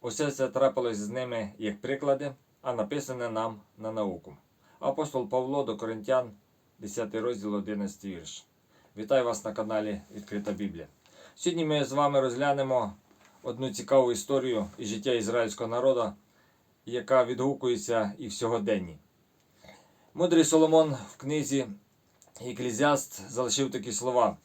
Усе це трапилось з ними як приклади, а написане нам на науку. Апостол Павло до Коринтян, 10 розділ, 11 вірш. Вітаю вас на каналі Відкрита Біблія. Сьогодні ми з вами розглянемо одну цікаву історію із життя ізраїльського народу, яка відгукується і в сьогоденні. Мудрий Соломон в книзі Еклезіаст залишив такі слова: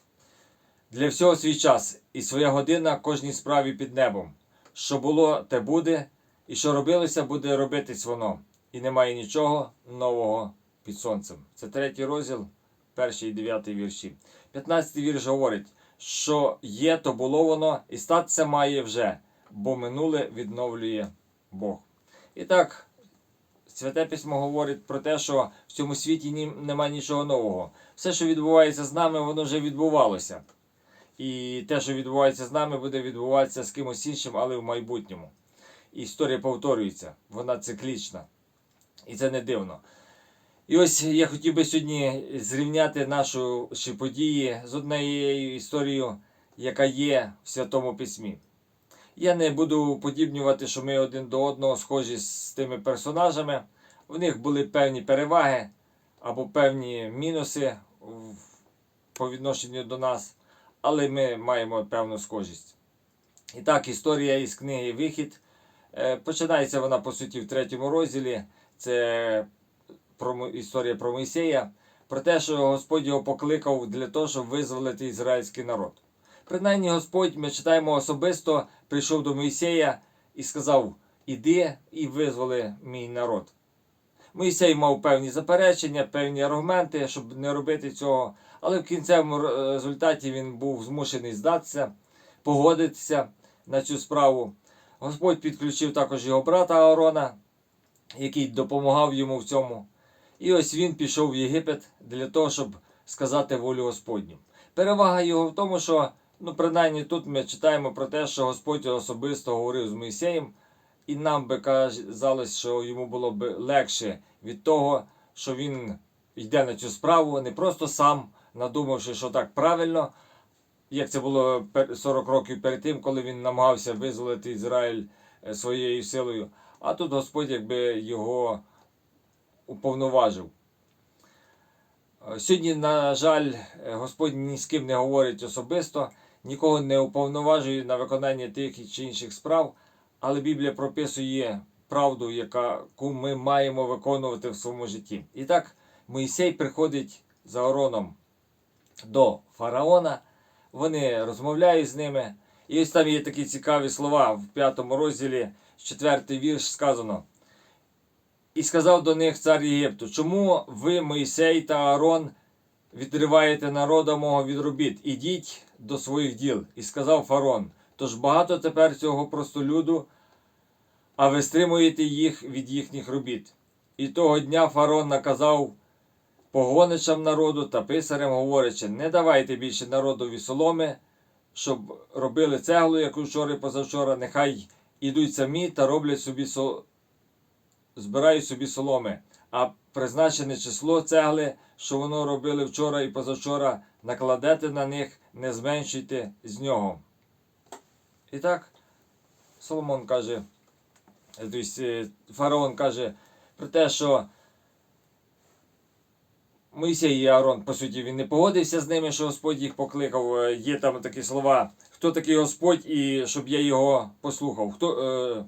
Для всього свій час і своя година кожній справі під небом. Що було, те буде, і що робилося, буде робитись воно. І немає нічого нового під сонцем. Це третій розділ, перший і дев'ятий вірші. П'ятнадцятий вірш говорить, що є, то було воно, і статися має вже, бо минуле відновлює Бог. І так, Святе письмо говорить про те, що в цьому світі немає нічого нового. Все, що відбувається з нами, воно вже відбувалося. І те, що відбувається з нами, буде відбуватися з кимось іншим, але в майбутньому. Історія повторюється, вона циклічна. І це не дивно. І ось я хотів би сьогодні зрівняти наші події з однією історією, яка є в Святому Письмі. Я не буду подібнювати, що ми один до одного схожі з тими персонажами. В них були певні переваги або певні мінуси по відношенню до нас, але ми маємо певну схожість. І так, історія із книги Вихід. Е, Починається вона, по суті, в третьому розділі. Це про, історія про Мойсея, про те, що Господь його покликав для того, щоб визволити ізраїльський народ. Принаймні Господь, ми читаємо особисто, прийшов до Мойсея і сказав: Іди і визволи мій народ. Мойсей мав певні заперечення, певні аргументи, щоб не робити цього, але в кінцевому результаті він був змушений здатися, погодитися на цю справу. Господь підключив також його брата Аарона, який допомагав йому в цьому. І ось він пішов в Єгипет для того, щоб сказати волю Господню. Перевага його в тому, що ну, принаймні тут ми читаємо про те, що Господь особисто говорив з Моїсеєм, і нам би казалось, що йому було б легше від того, що він йде на цю справу, не просто сам, надумавши, що так правильно, як це було 40 років перед тим, коли він намагався визволити Ізраїль е, своєю силою. А тут Господь якби його уповноважив. Е, Сьогодні, на жаль, е, Господь ні з ким не говорить особисто, нікого не уповноважує на виконання тих чи інших справ, але Біблія прописує правду, яку ми маємо виконувати в своєму житті. І так, Моїсей приходить за Ороном до фараона, вони розмовляють з ними. І ось там є такі цікаві слова в п'ятому розділі, четвертий вірш сказано. І сказав до них цар Єгипту, чому ви, Мойсей та Аарон, відриваєте народа мого від робіт? Ідіть до своїх діл. І сказав фарон, тож багато тепер цього простолюду, а ви стримуєте їх від їхніх робіт. І того дня фарон наказав погоничам народу та писарям, говорячи, не давайте більше народові соломи, щоб робили цеглу, як вчора і позавчора, нехай ідуть самі та роблять собі со збирають собі соломи, а призначене число цегли, що воно робили вчора і позавчора, накладете на них, не зменшуйте з нього. І так, Соломон каже, е, фараон каже про те, що Моїсей і Аарон, по суті, він не погодився з ними, що Господь їх покликав. Е, Є там такі слова. Хто такий Господь, і щоб я його послухав? Хто, е,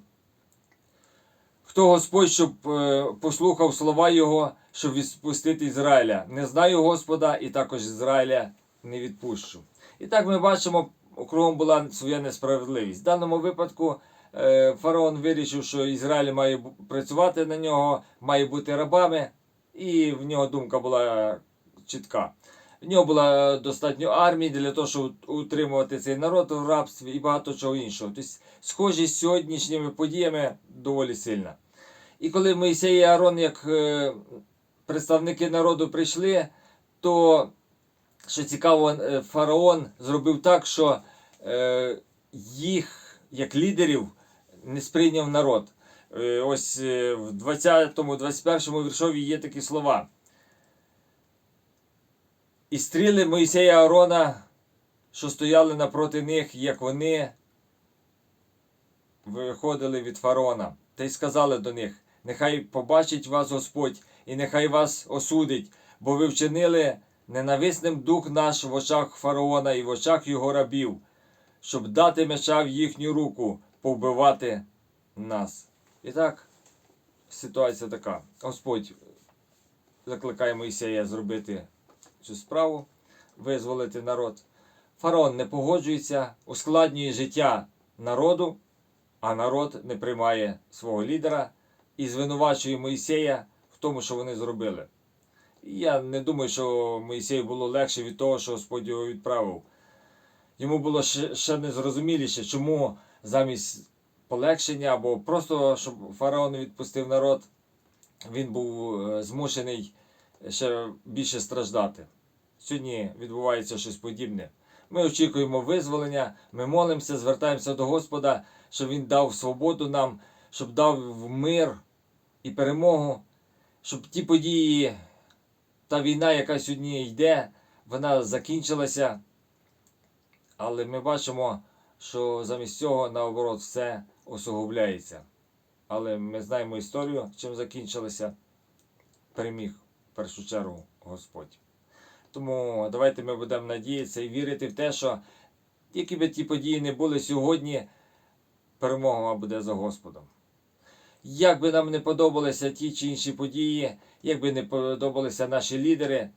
Хто Господь, щоб е, послухав слова Його, щоб відпустити Ізраїля? Не знаю Господа, і також Ізраїля не відпущу. І так ми бачимо, кругом була своя несправедливість. В даному випадку е, фараон вирішив, що Ізраїль має працювати на нього, має бути рабами, і в нього думка була чітка. В нього була достатньо армії для того, щоб утримувати цей народ в рабстві і багато чого іншого. Тобто схожість з сьогоднішніми подіями доволі сильна. І коли Моїсей і Аарон, як е, представники народу, прийшли, то що цікаво, е, фараон зробив так, що е, їх, як лідерів, не сприйняв народ. Е, ось е, в 20-21 віршові є такі слова. І стріли Моїсея і Аарона, що стояли напроти них, як вони виходили від фараона, та й сказали до них: Нехай побачить вас Господь, і нехай вас осудить, бо ви вчинили ненависним дух наш в очах фараона і в очах його рабів, щоб дати меча в їхню руку, повбивати нас. І так, ситуація така. Господь закликає Моїсея зробити цю справу, визволити народ. Фараон не погоджується, ускладнює життя народу, а народ не приймає свого лідера і звинувачує Моїсея в тому, що вони зробили. Я не думаю, що Моїсею було легше від того, що Господь його відправив. Йому було ще незрозуміліше, чому замість полегшення або просто щоб фараон відпустив народ, він був е, змушений ще більше страждати. Сьогодні відбувається щось подібне. Ми очікуємо визволення, ми молимося, звертаємося до Господа, щоб Він дав свободу нам, щоб дав мир і перемогу, щоб ті події, та війна, яка сьогодні йде, вона закінчилася. Але ми бачимо, що замість цього, наоборот, все усугубляється. Але ми знаємо історію, чим закінчилося. Переміг в першу чергу Господь. Тому давайте ми будемо надіятися і вірити в те, що які би ті події не були сьогодні, перемога буде за Господом. Як би нам не подобалися ті чи інші події, як би не подобалися наші лідери,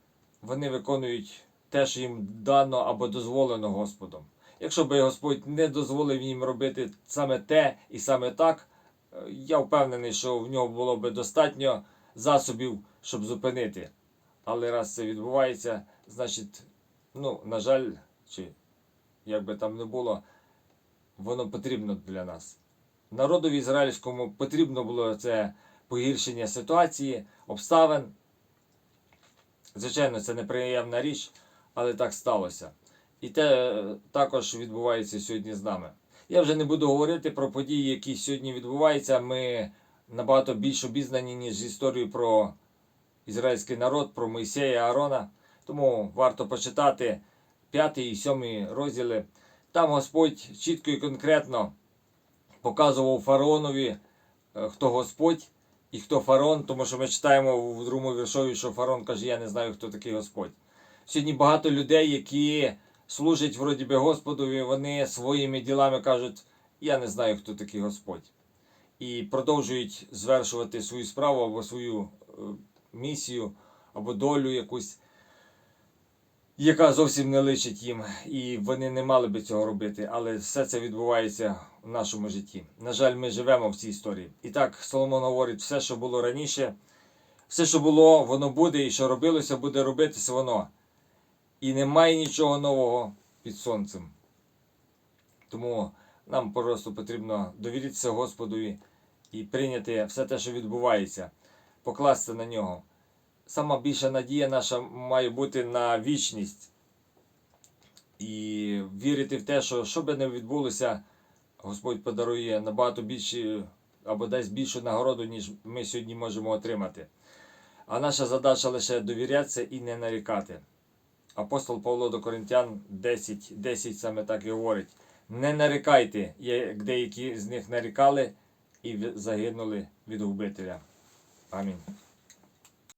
вони виконують те, що їм дано або дозволено Господом. Якщо би Господь не дозволив їм робити саме те і саме так, е, я впевнений, що в нього було би достатньо засобів, щоб зупинити. Але раз це відбувається, значить, ну, на жаль, чи як би там не було, воно потрібно для нас. Народові ізраїльському потрібно було це погіршення ситуації, обставин. Звичайно, це неприємна річ, але так сталося. І те е, також відбувається сьогодні з нами. Я вже не буду говорити про події, які сьогодні відбуваються. Ми набагато більш обізнані, ніж історію про ізраїльський народ, про Мойсея і Аарона. Тому варто почитати 5 і 7 розділи. Там Господь чітко і конкретно показував фараонові, е, хто Господь і хто фараон, тому що ми читаємо в другому віршові, що фараон каже, я не знаю, хто такий Господь. Сьогодні багато людей, які служать вроді би Господові, вони своїми ділами кажуть, я не знаю, хто такий Господь. І продовжують звершувати свою справу або свою е, місію, або долю якусь, яка зовсім не личить їм. І вони не мали би цього робити. Але все це відбувається в нашому житті. На жаль, ми живемо в цій історії. І так, Соломон говорить, все, що було раніше, все, що було, воно буде, і що робилося, буде робитися воно. І немає нічого нового під сонцем. Тому нам просто потрібно довіритися Господові і прийняти все те, що відбувається, покласти на нього. Сама більша надія наша має бути на вічність. І вірити в те, що що би не відбулося, Господь подарує набагато більше або дасть більшу нагороду, ніж ми сьогодні можемо отримати. А наша задача лише довірятися і не нарікати. Апостол Павло до Коринтян 10, 10 саме так і говорить: не нарікайте, як деякі з них нарікали і загинули від губителя. Амінь.